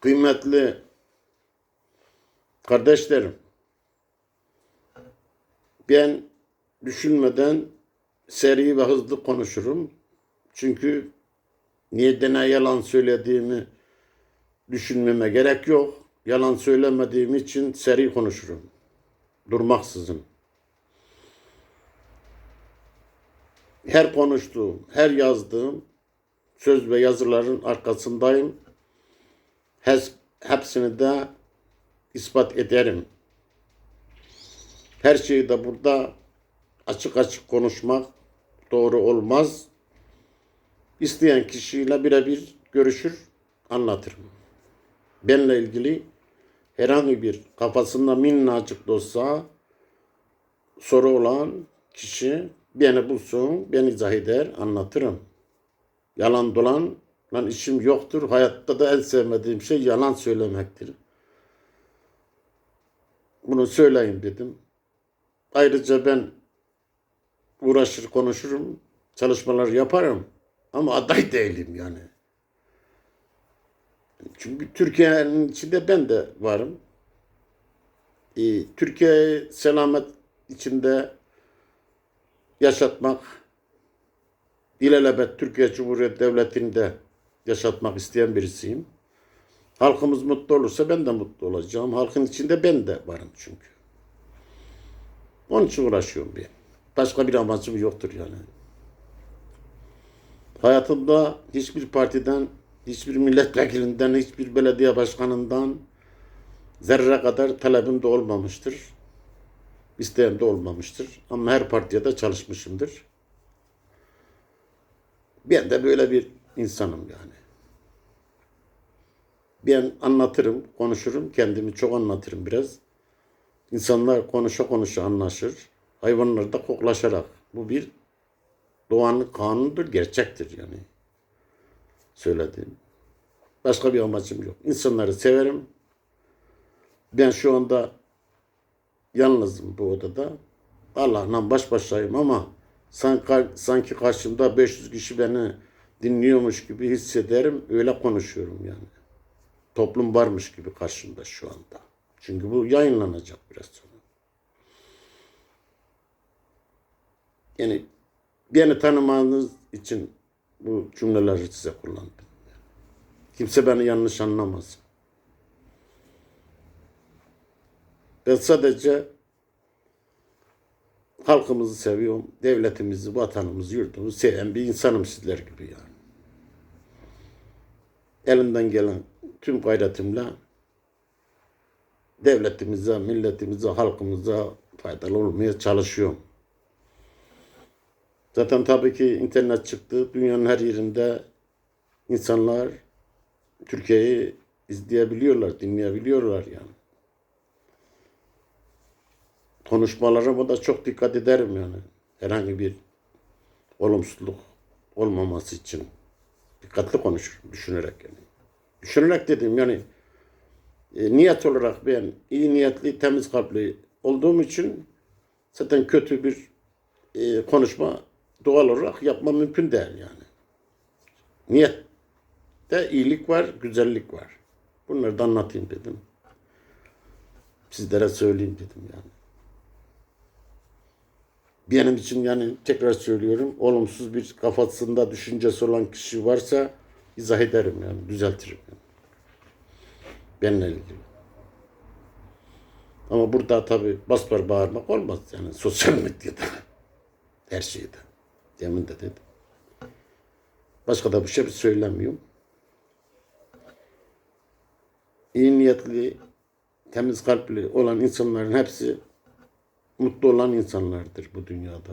Kıymetli kardeşlerim, ben düşünmeden seri ve hızlı konuşurum. Çünkü niyetine yalan söylediğimi düşünmeme gerek yok. Yalan söylemediğim için seri konuşurum. Durmaksızın. Her konuştuğum, her yazdığım söz ve yazıların arkasındayım. Hepsini de ispat ederim. Her şeyi de burada açık açık konuşmak doğru olmaz. İsteyen kişiyle birebir görüşür, anlatırım. Benle ilgili herhangi bir kafasında minnacık da olsa soru olan kişi beni bulsun, beni izah eder, anlatırım. Yalan dolan lan işim yoktur. Hayatta da en sevmediğim şey yalan söylemektir. Bunu söyleyeyim dedim. Ayrıca ben uğraşır konuşurum, çalışmalar yaparım ama aday değilim yani. Çünkü Türkiye'nin içinde ben de varım. Ee, Türkiye'yi selamet içinde yaşatmak, ilelebet Türkiye Cumhuriyeti Devleti'nde yaşatmak isteyen birisiyim. Halkımız mutlu olursa ben de mutlu olacağım. Halkın içinde ben de varım çünkü. Onun için uğraşıyorum ben. Başka bir amacım yoktur yani. Hayatımda hiçbir partiden, hiçbir milletvekilinden, hiçbir belediye başkanından zerre kadar talebim de olmamıştır. İsteyen de olmamıştır. Ama her partiye de çalışmışımdır. Ben de böyle bir insanım yani. Ben anlatırım, konuşurum, kendimi çok anlatırım biraz. İnsanlar konuşa konuşa anlaşır. Hayvanlar da koklaşarak. Bu bir doğanın kanunudur, gerçektir yani. Söylediğim. Başka bir amacım yok. İnsanları severim. Ben şu anda yalnızım bu odada. Allah'la baş başayım ama sanki, sanki karşımda 500 kişi beni dinliyormuş gibi hissederim. Öyle konuşuyorum yani. Toplum varmış gibi karşımda şu anda. Çünkü bu yayınlanacak biraz sonra. Yani beni tanımanız için bu cümleleri size kullandım. Kimse beni yanlış anlamaz. Ben sadece halkımızı seviyorum, devletimizi, vatanımızı, yurdumuzu seven bir insanım sizler gibi yani. Elimden gelen tüm gayretimle devletimize, milletimize, halkımıza faydalı olmaya çalışıyorum. Zaten tabii ki internet çıktı. Dünyanın her yerinde insanlar Türkiye'yi izleyebiliyorlar, dinleyebiliyorlar yani. Konuşmalarıma da çok dikkat ederim yani. Herhangi bir olumsuzluk olmaması için dikkatli konuşurum, düşünerek yani. Düşünerek dedim yani e, niyet olarak ben iyi niyetli, temiz kalpli olduğum için zaten kötü bir e, konuşma doğal olarak yapma mümkün değil yani. Niyette iyilik var, güzellik var. Bunları da anlatayım dedim. Sizlere söyleyeyim dedim yani. Benim için yani tekrar söylüyorum olumsuz bir kafasında düşüncesi olan kişi varsa izah ederim yani düzeltirim. Yani. Benimle ilgili. Ama burada tabi basbar bağırmak olmaz yani sosyal medyada. Her şeyde. Demin de dedim. Başka da bir şey söylemiyorum. İyi niyetli, temiz kalpli olan insanların hepsi mutlu olan insanlardır bu dünyada.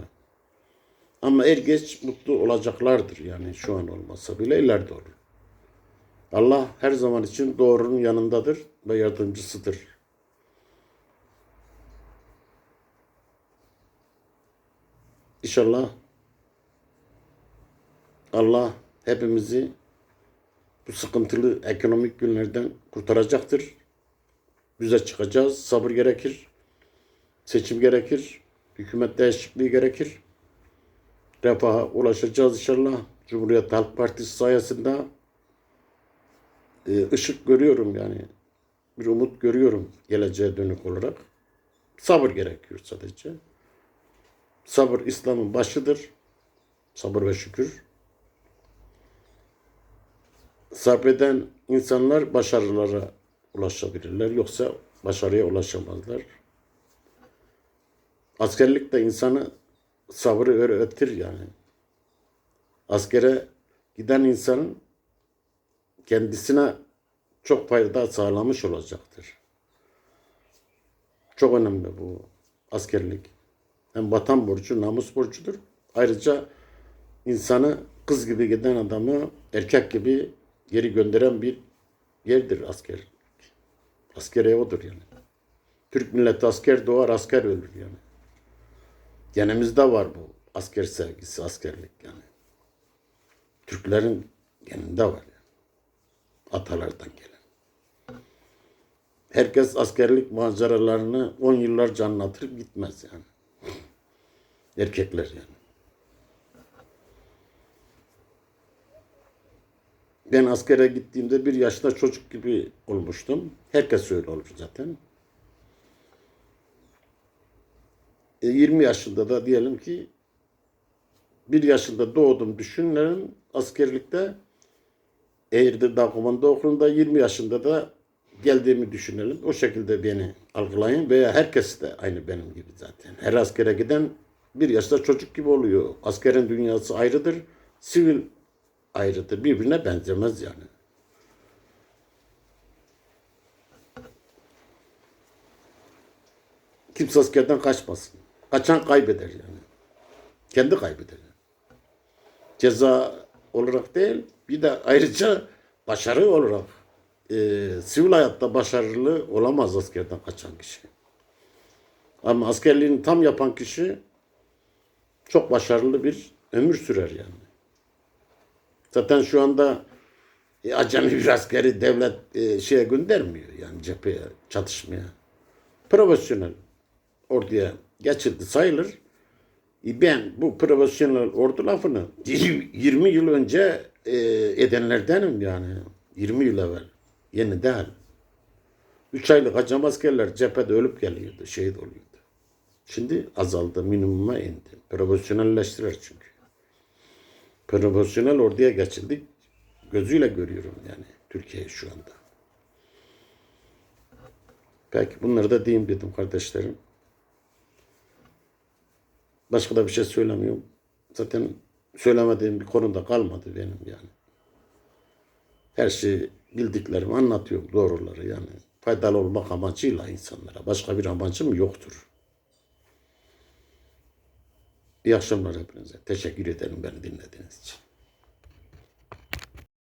Ama er geç mutlu olacaklardır yani şu an olmasa bile ileride olur. Allah her zaman için doğrunun yanındadır ve yardımcısıdır. İnşallah Allah hepimizi bu sıkıntılı ekonomik günlerden kurtaracaktır. Bize çıkacağız. Sabır gerekir. Seçim gerekir. Hükümet değişikliği gerekir. Refaha ulaşacağız inşallah. Cumhuriyet Halk Partisi sayesinde e, ışık görüyorum yani. Bir umut görüyorum geleceğe dönük olarak. Sabır gerekiyor sadece. Sabır İslam'ın başıdır. Sabır ve şükür. Sabreden insanlar başarılara ulaşabilirler. Yoksa başarıya ulaşamazlar. Askerlik de insanı sabrı öğretir yani. Askere giden insanın kendisine çok fayda sağlamış olacaktır. Çok önemli bu askerlik. Hem vatan borcu, namus borcudur. Ayrıca insanı kız gibi giden adamı erkek gibi geri gönderen bir yerdir asker. Askere odur yani. Türk milleti asker doğar, asker ölür yani. Genimizde var bu asker sevgisi, askerlik yani. Türklerin geninde var yani. Atalardan gelen. Herkes askerlik maceralarını 10 yıllarca anlatır gitmez yani. Erkekler yani. Ben askere gittiğimde bir yaşta çocuk gibi olmuştum. Herkes öyle olur zaten. E, 20 yaşında da diyelim ki bir yaşında doğdum düşünelim askerlikte Eğirdir Dağ Komando Okulu'nda 20 yaşında da geldiğimi düşünelim. O şekilde beni algılayın veya herkes de aynı benim gibi zaten. Her askere giden bir yaşta çocuk gibi oluyor. Askerin dünyası ayrıdır. Sivil ayrıdır. Birbirine benzemez yani. Kimse askerden kaçmasın. Kaçan kaybeder yani. Kendi kaybeder. Ceza olarak değil, bir de ayrıca başarı olarak e, sivil hayatta başarılı olamaz askerden kaçan kişi. Ama askerliğini tam yapan kişi çok başarılı bir ömür sürer yani. Zaten şu anda e, acemi bir askeri devlet e, şeye göndermiyor yani cepheye çatışmaya. Profesyonel orduya geçildi sayılır. E, Ben bu profesyonel ordu lafını 20 yıl önce e, edenlerdenim yani. 20 yıl evvel. Yeni değil. 3 aylık hacam askerler cephede ölüp geliyordu, şehit oluyordu. Şimdi azaldı, minimuma indi. Profesyonelleştiler çünkü. Profesyonel orduya geçildik. Gözüyle görüyorum yani Türkiye'yi şu anda. Peki bunları da diyeyim dedim kardeşlerim. Başka da bir şey söylemiyorum. Zaten söylemediğim bir konuda kalmadı benim yani. Her şeyi bildiklerimi anlatıyorum doğruları yani. Faydalı olmak amacıyla insanlara. Başka bir amacım yoktur. İyi akşamlar hepinize. Teşekkür ederim beni dinlediğiniz için.